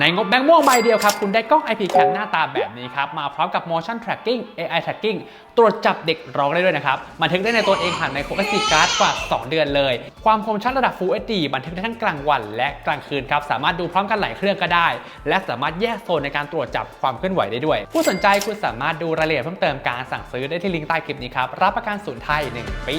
ในงบแบงค์ม่วงใบเดียวครับ คุณได้กล้อง IP Cam หน้าตาแบบนี้ครับ มาพร้อมกับ motion tracking AI tracking ตรวจจับเด็กร้องได้ด้วยนะครับ บันทึกได้ในตัวเองผ่าน micro SD card กว่า 2 เดือนเลย ความคมชัดระดับ Full HD บันทึกได้ทั้งกลางวันและกลางคืนครับ สามารถดูพร้อมกันหลายเครื่องก็ได้ และสามารถแยกโซนในการตรวจจับความเคลื่อนไหวได้ด้วย ผู้สนใจคุณสามารถดูรายละเอียดเพิ่มเติมการสั่งซื้อได้ที่ลิงก์ใต้คลิปนี้ครับรับประกันศูนย์ไทย 1 ปี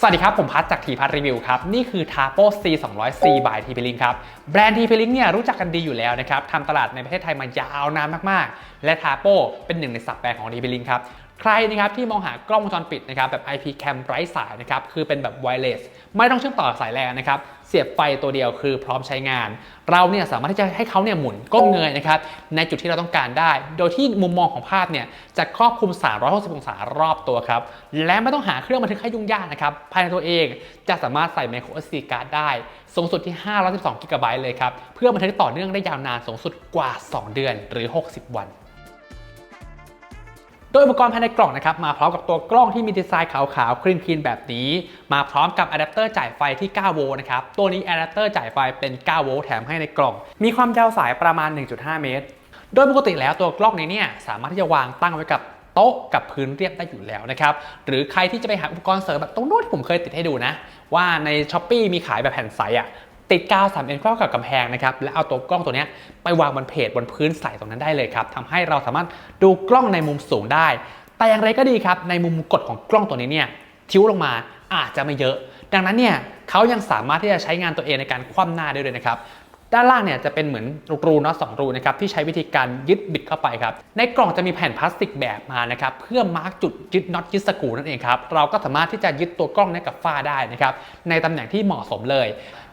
สวัสดีครับ ผมพัทจากทีพัทรีวิวครับ นี่คือ t a p o C 2 0 0 C by t p l i n k ครับ แบรนด์ t p l i n k เนี่ยรู้จักกันดีอยู่แล้วนะครับทำตลาดในประเทศไทยมายาวนานมากๆ และ t a p o เป็นหนึ่งในสับแบรนด์ของ t p l i n k ครับใครนะครับที่มองหากล้องวงจรปิดนะครับแบบ IP cam ไร้สายนะครับคือเป็นแบบ wireless ไม่ต้องเชื่อมต่อสายแลนนะครับ เสียบไฟตัวเดียวคือพร้อมใช้งาน เราเนี่ยสามารถที่จะให้เขาเนี่ยหมุนก้มเงยนะครับในจุดที่เราต้องการได้ โดยที่มุมมองของภาพเนี่ยจะครอบคลุม 360 องศารอบตัวครับ และไม่ต้องหาเครื่องบันทึกให้ยุ่งยากนะครับ ภายในตัวเองจะสามารถใส่ micro SD card ได้ สูงสุดที่ 512 GB เลยครับ เพื่อบันทึกต่อเนื่องได้ยาวนานสูงสุดกว่า 2 เดือนหรือ 60 วัน โดยอุปกรณ์ภายในกล่องนะครับมาพร้อมกับตัวกล้องที่มีดีไซน์ขาวๆคลีนคลีนแบบนี้ มาพร้อมกับอะแดปเตอร์จ่ายไฟที่ 9 โวลต์นะครับ ตัวนี้อะแดปเตอร์จ่ายไฟเป็น 9 โวลต์แถมให้ในกล่อง มีความยาวสายประมาณ 1.5 เมตร โดยปกติแล้วตัวกล้องนี้เนี่ยสามารถที่จะวางตั้งไว้กับโต๊ะกับพื้นเรียบได้อยู่แล้วนะครับ หรือใครที่จะไปหาอุปกรณ์เสริมแบบตรงโน้นที่ผมเคยติดให้ดูนะ ว่าใน s h อ p e e มีขายแบบแผ่นใสอะ ติดกาว 3M เข้ากับกำแพงนะครับและเอาตัวกล้องตัวนี้ไปวางบนเพจบนพื้นใสตรงนั้นได้เลยครับทำให้เราสามารถดูกล้องในมุมสูงได้ แต่อย่างไรก็ดีครับ ในมุมกดของกล้องตัวนี้เนี่ยทิ้วลงมาอาจจะไม่เยอะ ดังนั้นเนี่ยเขายังสามารถที่จะใช้งานตัวเองในการคว่ำหน้าได้ด้วยนะครับด้านล่างเนี่ยจะเป็นเหมือนรูน็อตสองรูนะครับที่ใช้วิธีการยึดบิดเข้าไปครับในกล่องจะมีแผ่นพลาสติกแบบมานะครับเพื่อมาร์กจุดยึดน็อตยึดสกูนั่นเองครับเราก็สามารถที่จะยึดตัวกล้องนี้กับฝ้าได้นะครับในตำแหน่งที่เหมาะสมเลย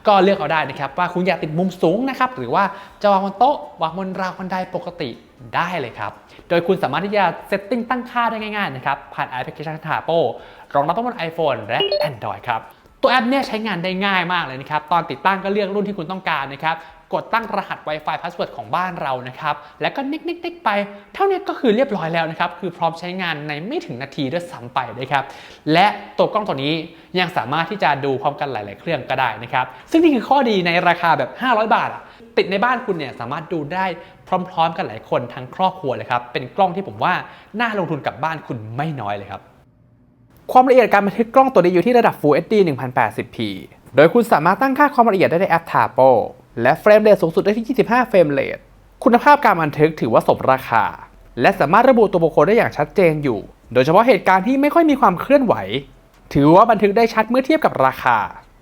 ก็เลือกเอาได้นะครับว่าคุณอยากติดมุมสูงนะครับหรือว่าจะวางบนโต๊ะวางบนราวบันไดปกติได้เลยครับ โดยคุณสามารถที่จะเซตติ้งตั้งค่าได้ง่ายๆนะครับผ่านแอปพลิเคชัน t a p o รองรับทั้งบน iPhone และ Android ครับ ตัวแอปเนี่ยใช้งานได้ง่ายมากเลยนะครับ ตอนติดตั้งก็เลือกรุ่นที่คุณต้องการนะครับ กดตั้งรหัส Wi-Fi Password ของบ้านเรานะครับ แล้วก็นิกนิกนิกไป เท่านี้ก็คือเรียบร้อยแล้วนะครับ คือพร้อมใช้งานในไม่ถึงนาทีด้วยซ้ำไปนะครับ และตัวกล้องตัวนี้ยังสามารถที่จะดูพร้อมกันหลาย ๆ เครื่องก็ได้นะครับ ซึ่งนี่คือข้อดีในราคาแบบ 500 บาทอะติดในบ้านคุณเนี่ยสามารถดูได้พร้อม ๆ กันหลายคนทั้งครอบครัวเลยครับ เป็นกล้องที่ผมว่าน่าลงทุนกับบ้านคุณไม่น้อยเลยครับ ความละเอียดการบันทึกกล้องตัวนี้อยู่ที่ระดับ Full HD 1080p โดยคุณสามารถตั้งค่าความละเอียดได้ในแอป Tapo และเฟรมเรทสูงสุดได้ที่ 25 เฟรมเรทคุณภาพการบันทึกถือว่าสมราคา และสามารถระบุตัวบุคคลได้อย่างชัดเจนอยู่ โดยเฉพาะเหตุการณ์ที่ไม่ค่อยมีความเคลื่อนไหว ถือว่าบันทึกได้ชัดเมื่อเทียบกับราคา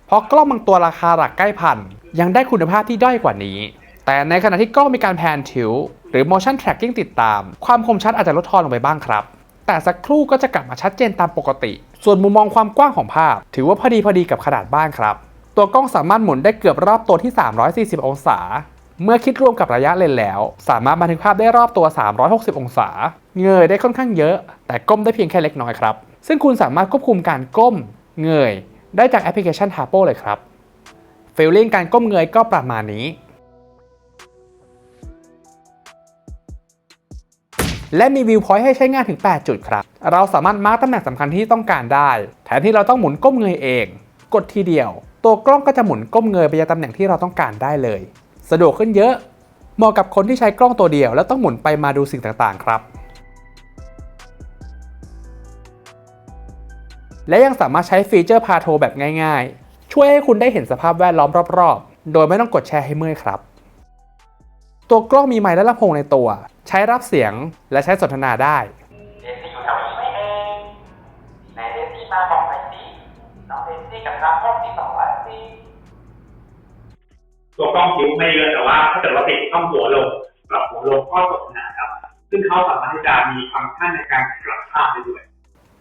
เพราะกล้องบางตัวราคาหลักใกล้พันยังได้คุณภาพที่ด้อยกว่านี้ แต่ในขณะที่กล้องมีการแพนทิวหรือ motion tracking ติดตาม ความคมชัดอาจจะลดทอนลงไปบ้างครับ แต่สักครู่ก็จะกลับมาชัดเจนตามปกติ ส่วนมุมมองความกว้างของภาพ ถือว่าพอดีพอดีกับขนาดบ้านครับ ตัวกล้องสามารถหมุนได้เกือบรอบตัวที่ 340 องศา เมื่อคิดรวมกับระยะเลนแล้ว สามารถบันทึกภาพได้รอบตัว 360 องศา เงยได้ค่อนข้างเยอะ แต่ก้มได้เพียงแค่เล็กน้อยครับ ซึ่งคุณสามารถควบคุมการก้ม เงย ได้จากแอปพลิเคชัน t a p o เลยครับฟีลลิ่งการก้มเงยก็ประมาณนี้ และมีวิวพอยต์ให้ใช้งานถึง 8 จุดครับ เราสามารถมาร์กตำแหน่งสำคัญที่ต้องการได้ แทนที่เราต้องหมุนก้มเงยเอง กดทีเดียว ตัวกล้องก็จะหมุนก้มเงยไปยังตำแหน่งที่เราต้องการได้เลย สะดวกขึ้นเยอะ เหมาะกับคนที่ใช้กล้องตัวเดียว แล้วต้องหมุนไปมาดูสิ่งต่างๆ ครับ และยังสามารถใช้ฟีเจอร์พาโทแบบง่ายๆ ช่วยให้คุณได้เห็นสภาพแวดล้อมรอบๆ โดยไม่ต้องกดแชร์ให้เมื่อยครับ ตัวกล้องมีไมค์และลำโพงในตัว ใช้รับเสียงและใช้สนทนาได้ เดซี่อยู่แถวนี้ไหมเองไหนเดซี่มาบอกหน่อยสิ น้องเดซี่กับน้องพวกที่สองวันสิ ตัวกล้องคิ้วไม่เยอะแต่ว่าถ้าเกิดเราติดช่องหัวลงปรับหัวลงก็สมนะครับ ซึ่งเขาสามารถที่จะมีฟังก์ชันในการกลับภาพได้ด้วย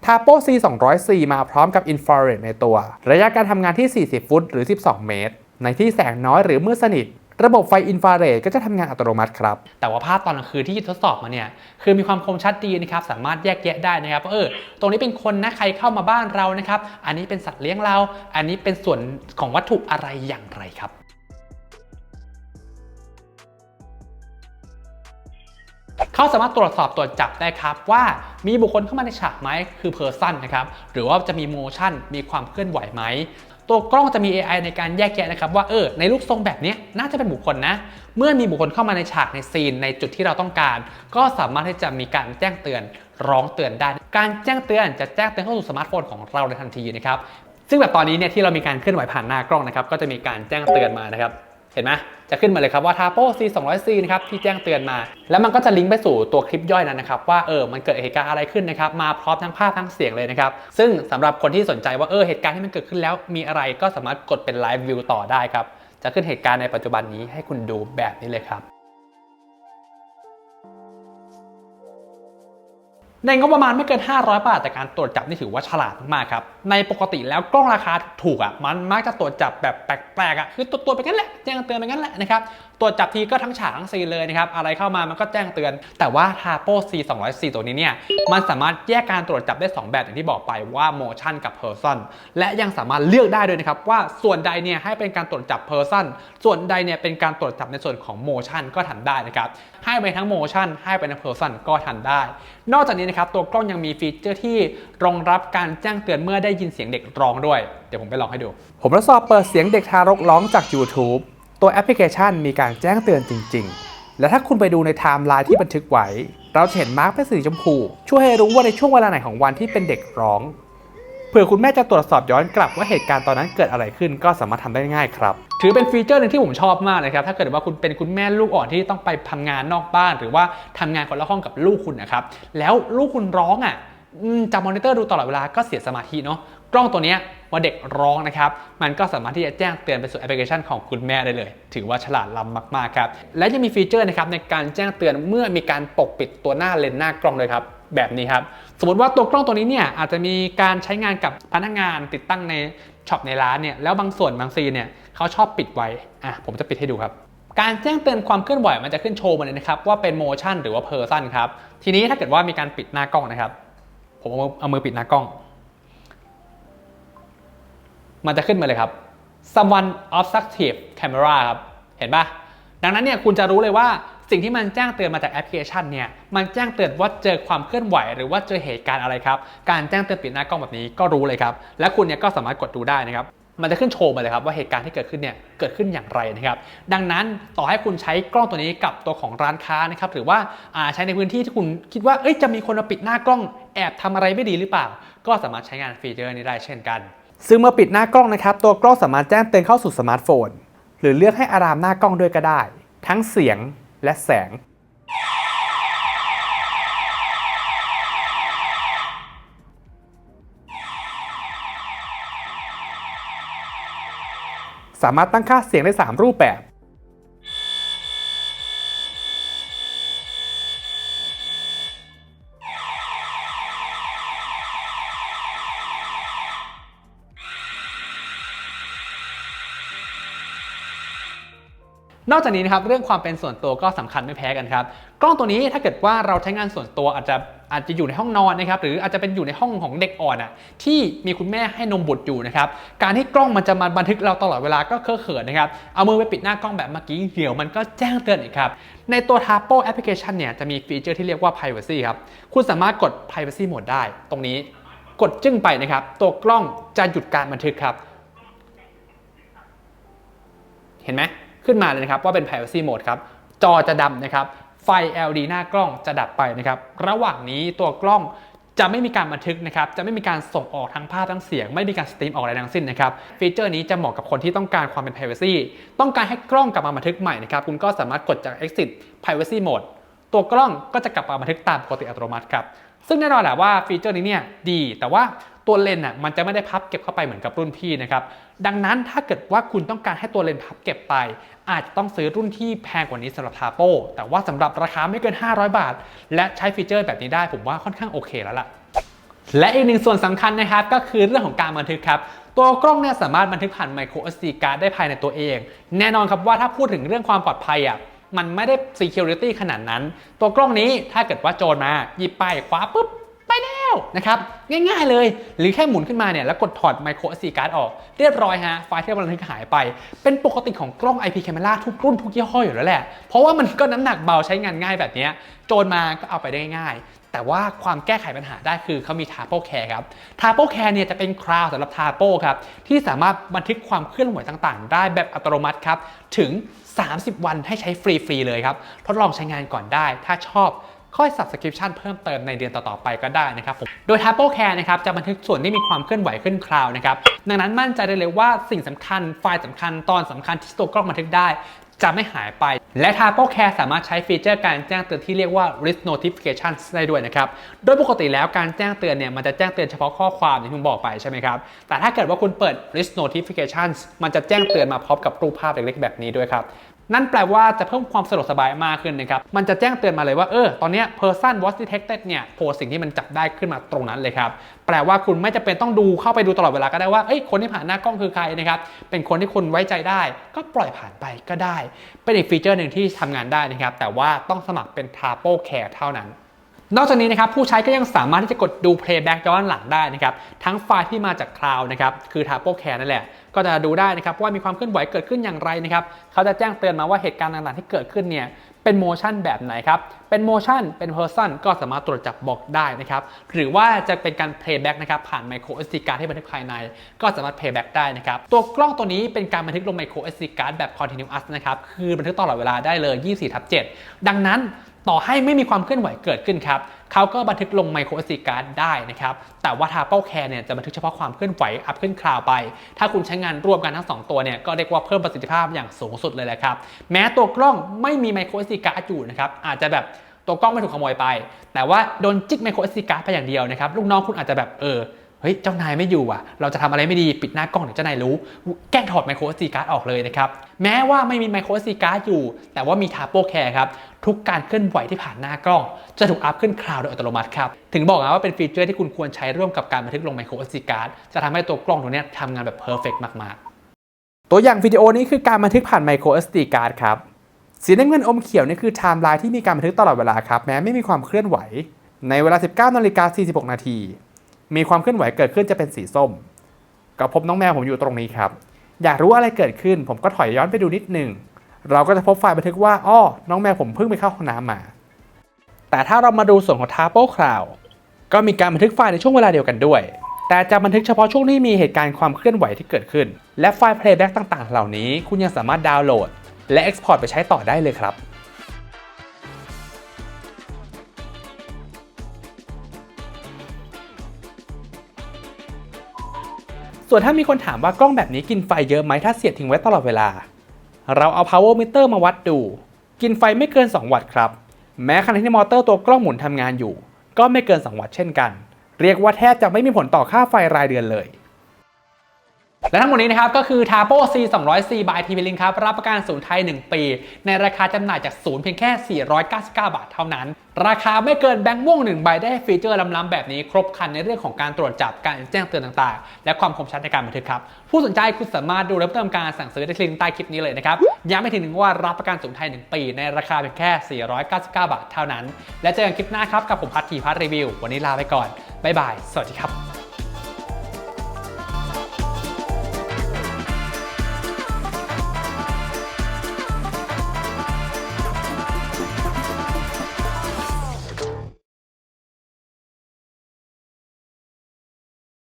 t a p o C 204มาพร้อมกับอินฟราเรดในตัว ระยะการทำงานที่ 40 ฟุตหรือ 12 เมตร ในที่แสงน้อยหรือมืดสนิท ระบบไฟอินฟราเรดก็จะทำงานอัตโนมัติครับ แต่ว่าภาพตอนกลางคืนที่ทดสอบมาเนี่ย คือมีความคมชัดดีนะครับ สามารถแยกแยะได้นะครับว่าเออ ตรงนี้เป็นคนนะ ใครเข้ามาบ้านเรานะครับ อันนี้เป็นสัตว์เลี้ยงเรา อันนี้เป็นส่วนของวัตถุอะไรอย่างไรครับ เขาสามารถตรวจสอบตรวจจับได้ครับว่ามีบุคคลเข้ามาในฉากไหมคือ person นนะครับหรือว่าจะมี motion มีความเคลื่อนไหวไหมตัวกล้องจะมี AI ในการแยกแยะนะครับว่าเออในรูปทรงแบบนี้น่าจะเป็นบุคคลนะ เมื่อมีบุคคลเข้ามาในฉากในซีนในจุดที่เราต้องการ ก็สามารถที่จะมีการแจ้งเตือนร้องเตือนได้ การแจ้งเตือนจะแจ้งเตือนเข้าสู่สมาร์ทโฟนของเราในทันทีนะครับซึ่งแบบตอนนี้เนี่ยที่เรามีการเคลื่อนไหวผ่านหน้ากล้องนะครับก็จะมีการแจ้งเตือนมานะครับ เห็นไหมจะขึ้นมาเลยครับว่า Tapo C 2 0 0 C นะครับที่แจ้งเตือนมา แล้วมันก็จะลิงก์ไปสู่ตัวคลิปย่อยนั้นนะครับ ว่าเออมันเกิดเหตุการณ์อะไรขึ้นนะครับ มาพร้อมทั้งภาพทั้งเสียงเลยนะครับ ซึ่งสำหรับคนที่สนใจว่าเออเหตุการณ์ที่มันเกิดขึ้นแล้วมีอะไรก็สามารถกดเป็นไลฟ์วิวต่อได้ครับจะขึ้นเหตุการณ์ในปัจจุบันนี้ให้คุณดูแบบนี้เลยครับ ในงบประมาณไม่เกิน 500 บาท แต่การตรวจจับนี่ถือว่าฉลาดมากครับ ในปกติแล้วกล้องราคาถูกอะมันมักจะตรวจจับแบบแปลกๆอะคือตัวตัวๆไปงั้นแหละแจ้งเตือนไปงั้นแหละนะครับตรวจจับทีก็ทั้งฉากทั้งซีเลยนะครับอะไรเข้ามามันก็แจ้งเตือน แต่ว่า Tapo C 204ตัวนี้เนี่ยมันสามารถแยกการตรวจจับได้ 2 แบบอย่างที่บอกไปว่า motion กับ person และยังสามารถเลือกได้ด้วยนะครับว่าส่วนใดเนี่ยให้เป็นการตรวจจับ person ส่วนใดเนี่ยเป็นการตรวจจับในส่วนของ motion ก็ทำได้นะครับให้ไปทั้ง motion ให้ไปทั้ง person ก็ทำได้ นอกจากนี้นะครับตัวกล้องยังมีฟีเจอร์ที่รองรับการแจ้งเตือนเมื่อได้ยินเสียงเด็กร้องด้วย เดี๋ยวผมไปลองให้ดู ผมทดสอบเปิดเสียงเด็กทารกร้องจาก YouTube ตัวแอปพลิเคชันมีการแจ้งเตือนจริง ๆ และถ้าคุณไปดูในไทม์ไลน์ที่บันทึกไว้ เราจะเห็นมาร์กเป็นสีชมพูช่วยให้รู้ว่าในช่วงเวลาไหนของวันที่เป็นเด็กร้องเผื่อคุณแม่จะตรวจสอบย้อนกลับว่าเหตุการณ์ตอนนั้นเกิดอะไรขึ้นก็สามารถทำได้ง่ายครับ ถือเป็นฟีเจอร์หนึ่งที่ผมชอบมากนะครับ ถ้าเกิดว่าคุณเป็นคุณแม่ลูกอ่อนที่ต้องไปทำงานนอกบ้าน หรือว่าทำงานคนละห้องกับลูกคุณนะครับ แล้วลูกคุณร้องอะจับมอนิเตอร์ดูตลอดเวลาก็เสียสมาธิเนาะกล้องตัวนี้ว่าเด็กร้องนะครับ มันก็สามารถที่จะแจ้งเตือนไปสู่แอปพลิเคชันของคุณแม่ได้เลย ถือว่าฉลาดล้ำมาก ๆ ครับ และยังมีฟีเจอร์นะครับในการแจ้งเตือนเมื่อมีการปกปิดตัวหน้าเลนหน้ากล้องเลยครับแบบนี้ครับ สมมติว่าตัวกล้องตัวนี้เนี่ยอาจจะมีการใช้งานกับพนักงานติดตั้งใน ช็อปในร้านเนี่ยแล้วบางส่วนบางซีนเนี่ยเขาชอบปิดไว้อะผมจะปิดให้ดูครับการแจ้งเตือนความเคลื่อนไหวมันจะขึ้นโชว์มาเลยนะครับว่าเป็น motion หรือว่า person ครับทีนี้ถ้าเกิดว่ามีการปิดหน้ากล้องนะครับ ผมเอามือเอามือปิดหน้ากล้อง มันจะขึ้นมาเลยครับ someone obstructive camera ครับเห็นปะดังนั้นเนี่ยคุณจะรู้เลยว่า สิ่งที่มันแจ้งเตือนมาจากแอปพลิเคชันเนี่ยมันแจ้งเตือนว่าเจอความเคลื่อนไหว หรือว่าเจอเหตุการณ์อะไรครับ การแจ้งเตือนปิดหน้ากล้องแบบนี้ก็รู้เลยครับ และคุณเนี่ยก็สามารถกดดูได้นะครับมันจะขึ้นโชว์มาเลยครับว่าเหตุการณ์ที่เกิดขึ้นเนี่ยเกิดขึ้นอย่างไรนะครับ ดังนั้นต่อให้คุณใช้กล้องตัวนี้กับตัวของร้านค้านะครับหรือว่าใช้ในพื้นที่ที่คุณคิดว่าเอ้ยจะมีคนมาปิดหน้ากล้องแอบทำอะไรไม่ดีหรือเปล่า ก็สามารถใช้งานฟีเจอร์นี้ได้เช่นกัน ซึ่งเมื่อปิดหน้ากล้องนะครับ ตัวกล้องสามารถแจ้งเตือนเข้าสู่สมาร์ทโฟน หรือเลือกให้อารามหน้ากล้องด้วยก็ได้ ทั้งเสียง และแสง สามารถตั้งค่าเสียงได้ 3 รูปแบบ นอกจากนี้นะครับเรื่องความเป็นส่วนตัวก็สำคัญไม่แพ้กันครับกล้องตัวนี้ถ้าเกิดว่าเราใช้งานส่วนตัวอาจจะอาจจะอยู่ในห้องนอนนะครับหรืออาจจะเป็นอยู่ในห้องของเด็กอ่อนอะที่มีคุณแม่ให้นมบุตรอยู่นะครับการที่กล้องมันจะมาบันทึกเราตลอดเวลาก็เคอะเขินนะครับเอามือไปปิดหน้ากล้องแบบเมื่อกี้เดี๋ยวมันก็แจ้งเตือนอีกครับในตัว Tapo application เนี่ยจะมีฟีเจอร์ที่เรียกว่า privacy ครับคุณสามารถกด privacy mode ได้ ตรงนี้กดจึ้งไปนะครับตัวกล้องจะหยุดการบันทึกครับ เห็นไหม ขึ้นมาเลยนะครับว่าเป็น privacy mode ครับ จอจะดำนะครับ ไฟ LED หน้ากล้องจะดับไปนะครับ ระหว่างนี้ตัวกล้องจะไม่มีการบันทึกนะครับ จะไม่มีการส่งออกทั้งภาพทั้งเสียง ไม่มีการสตรีมออกอะไรทั้งสิ้นนะครับ ฟีเจอร์นี้จะเหมาะกับคนที่ต้องการความเป็น privacy ต้องการให้กล้องกลับมาบันทึกใหม่นะครับ คุณก็สามารถกดจาก exit privacy mode ตัวกล้องก็จะกลับมาบันทึกตามปกติอัตโนมัติครับ ซึ่งแน่นอนแหละว่าฟีเจอร์นี้เนี่ยดี แต่ว่า ตัวเลน์อะมันจะไม่ได้พับเก็บเข้าไปเหมือนกับรุ่นพี่นะครับดังนั้นถ้าเกิดว่าคุณต้องการให้ตัวเลนพับเก็บไป อาจจะต้องซื้อรุ่นที่แพงกว่านี้สำหรับ Tapo แต่ว่าสำหรับราคาไม่เกิน 500 บาท และใช้ฟีเจอร์แบบนี้ได้ผมว่าค่อนข้างโอเคแล้วล่ะและอีกหนึ่งส่วนสำคัญนะครับก็คือเรื่องของการบันทึกครับตัวกล้องเนี่ยสามารถบันทึกผ่าน micro SD card ได้ภายในตัวเอง แน่นอนครับว่าถ้าพูดถึงเรื่องความปลอดภัยอะมันไม่ได้ security ขนาดนั้น ตัวกล้องนี้ถ้าเกิดว่าโจรมาหยิบไปคว้าปุ๊บ แล้วนะครับง่ายๆเลย หรือแค่หมุนขึ้นมาเนี่ยแล้วกดถอด micro SD card ออก เรียบร้อยฮะไฟล์ที่บันทึกหายไป เป็นปกติของกล้อง IP camera ทุกรุ่นทุกยี่ห้ออยู่แล้วแหละ เพราะว่ามันก็น้ำหนักเบาใช้งานง่ายแบบนี้โจรมาก็เอาไปได้ง่ายแต่ว่าความแก้ไขปัญหาได้คือเขามี Tapo Care ครับ Tapo Care เนี่ยจะเป็นคราวสำหรับ Tapo ครับที่สามารถบันทึกความเคลื่อนไหวต่างๆ ได้แบบอัตโนมัติครับ ถึง 30 วันให้ใช้ฟรี ๆ เลยครับ ทดลองใช้งานก่อนได้ ถ้าชอบ ค่อย subscription เพิ่มเติมในเดือนต่อๆไปก็ได้นะครับผมโดย Tapo Care นะครับจะบันทึกส่วนที่มีความเคลื่อนไหวขึ้นคราวนะครับดังนั้นมั่นใจได้เลยว่าสิ่งสำคัญไฟล์สำคัญตอนสำคัญที่ตัวกล้องบันทึกได้จะไม่หายไป และ Tapo Care สามารถใช้ฟีเจอร์การแจ้งเตือนที่เรียกว่า risk notification ได้ด้วยนะครับ โดยปกติแล้วการแจ้งเตือนเนี่ยมันจะแจ้งเตือนเฉพาะข้อความอย่างที่ผมบอกไปใช่ไหมครับ แต่ถ้าเกิดว่าคุณเปิด risk notification มันจะแจ้งเตือนมาพร้อมกับรูปภาพเล็กๆแบบนี้ด้วยครับ นั่นแปลว่าจะเพิ่มความสะดวกสบายมากขึ้นนะครับ มันจะแจ้งเตือนมาเลยว่า เออ ตอนนี้ person was detected เนี่ยโพสสิ่งที่มันจับได้ขึ้นมาตรงนั้นเลยครับ แปลว่าคุณไม่จำเป็นต้องดูเข้าไปดูตลอดเวลาก็ได้ว่า เอ้ย คนที่ผ่านหน้ากล้องคือใครนะครับ เป็นคนที่คุณไว้ใจได้ ก็ปล่อยผ่านไปก็ได้ เป็นอีกฟีเจอร์หนึ่งที่ทำงานได้นะครับ แต่ว่าต้องสมัครเป็น Tapo Care เท่านั้น นอกจากนี้นะครับผู้ใช้ก็ยังสามารถที่จะกดดู playback ย้อนหลังได้นะครับทั้งไฟล์ที่มาจากคลาวด์นะครับคือ Tapo Care นั่นแหละ ก็จะดูได้นะครับว่ามีความเคลื่อนไหวเกิดขึ้นอย่างไรนะครับเขาจะแจ้งเตือนมาว่าเหตุการณ์ต่างๆ ที่เกิดขึ้นเนี่ยเป็นโมชั่นแบบไหนครับ เป็นโมชั่น เป็น person ก็สามารถตรวจจับบอกได้นะครับ หรือว่าจะเป็นการ playback นะครับผ่าน micro SD card ที่บันทึกภายใน ก็สามารถ playback ได้นะครับ ตัวกล้องตัวนี้เป็นการบันทึกลง micro SD card แบบ continuous นะครับ คือบันทึกตลอดเวลาได้เลย 24ทับ7ดังนั้น ต่อให้ไม่มีความเคลื่อนไหวเกิดขึ้นครับเขาก็บันทึกลง micro SD card ได้นะครับ แต่ว่า Tapo Care เนี่ยจะบันทึกเฉพาะความเคลื่อนไหวอัพขึ้นคลาวไป ถ้าคุณใช้งานร่วมกันทั้ง 2 ตัวเนี่ยก็เรียกว่าเพิ่มประสิทธิภาพอย่างสูงสุดเลยแหละครับ แม้ตัวกล้องไม่มี micro SD card อยู่นะครับ อาจจะแบบตัวกล้องไม่ถูกขโมยไป แต่ว่าโดนจิก micro SD card ไปอย่างเดียวนะครับ ลูกน้องคุณอาจจะแบบเออ เฮ้ยเจ้านายไม่อยู่อะ เราจะทำอะไรไม่ดีปิดหน้ากล้องเดี๋ยวเจ้านายรู้ แกล้งถอดไมโคร SD card ออกเลยนะครับ แม้ว่าไม่มีไมโคร SD card อยู่ แต่ว่ามี Tapo Care ครับ ทุกการเคลื่อนไหวที่ผ่านหน้ากล้อง จะถูกอัพขึ้นคลาวด์โดยอัตโนมัติครับ ถึงบอกนะว่าเป็นฟีเจอร์ที่คุณควรใช้ร่วมกับการบันทึกลงไมโคร SD card จะทำให้ตัวกล้องตัวนี้ทำงานแบบเพอร์เฟกมากๆ ตัวอย่างวิดีโอนี้คือการบันทึกผ่านไมโคร SD card ครับสีน้ำเงินอมเขียวนี่คือไทม์ไลน์ที่มีการบันทึกตลอดเวลาครับแม้ไม่มีความเคลื่อนไหว ในเวลา 19นาฬิกา46นาที มีความเคลื่อนไหวเกิดขึ้นจะเป็นสีส้ม ก็พบน้องแมวผมอยู่ตรงนี้ครับ อยากรู้อะไรเกิดขึ้น ผมก็ถอยย้อนไปดูนิดหนึ่ง เราก็จะพบไฟล์บันทึกว่าอ้อน้องแมวผมเพิ่งไปเข้าห้องน้ำมา แต่ถ้าเรามาดูส่วนของ Tapo Cloud ก็มีการบันทึกไฟล์ในช่วงเวลาเดียวกันด้วย แต่จะบันทึกเฉพาะช่วงที่มีเหตุการณ์ความเคลื่อนไหวที่เกิดขึ้น และไฟล์ playback ต่าง ๆ เหล่านี้ คุณยังสามารถดาวน์โหลด และ export ไปใช้ต่อได้เลยครับ ส่วนถ้ามีคนถามว่ากล้องแบบนี้กินไฟเยอะไหมถ้าเสียบทิ้งไว้ตลอดเวลา เราเอา power meter มาวัดดู กินไฟไม่เกิน 2 วัตต์ครับ แม้ขณะที่มอเตอร์ตัวกล้องหมุนทำงานอยู่ ก็ไม่เกิน 2 วัตต์เช่นกัน เรียกว่าแทบจะไม่มีผลต่อค่าไฟรายเดือนเลย และทั้งหมดนี้นะครับก็คือ Tapo C 2 0 4 by TP Link ครับ รับประกันศูนย์ไทย 1 ปี ในราคาจำหน่ายจากศูนย์เพียงแค่ 499 บาทเท่านั้น ราคาไม่เกินแบงค์ม่วง1ใบได้ฟีเจอร์ล้ำๆแบบนี้ ครบครันในเรื่องของการตรวจจับการแจ้งเตือนต่างๆ และความคมชัดในการบันทึกครับ ผู้สนใจคุณสามารถดูและเติมการสั่งซื้อได้ที่ลิงก์ใต้คลิปนี้เลยนะครับย้ำไปทีหนึ่งว่ารับประกันศูนย์ไทย 1 ปี ในราคาเพียงแค่ 499 บาทเท่านั้น และเจอกันคลิปหน้าครับกับผมพัทธีพัทรีวิว วันนี้ลาไปก่อนบ๊ายบายสวัสดีครับ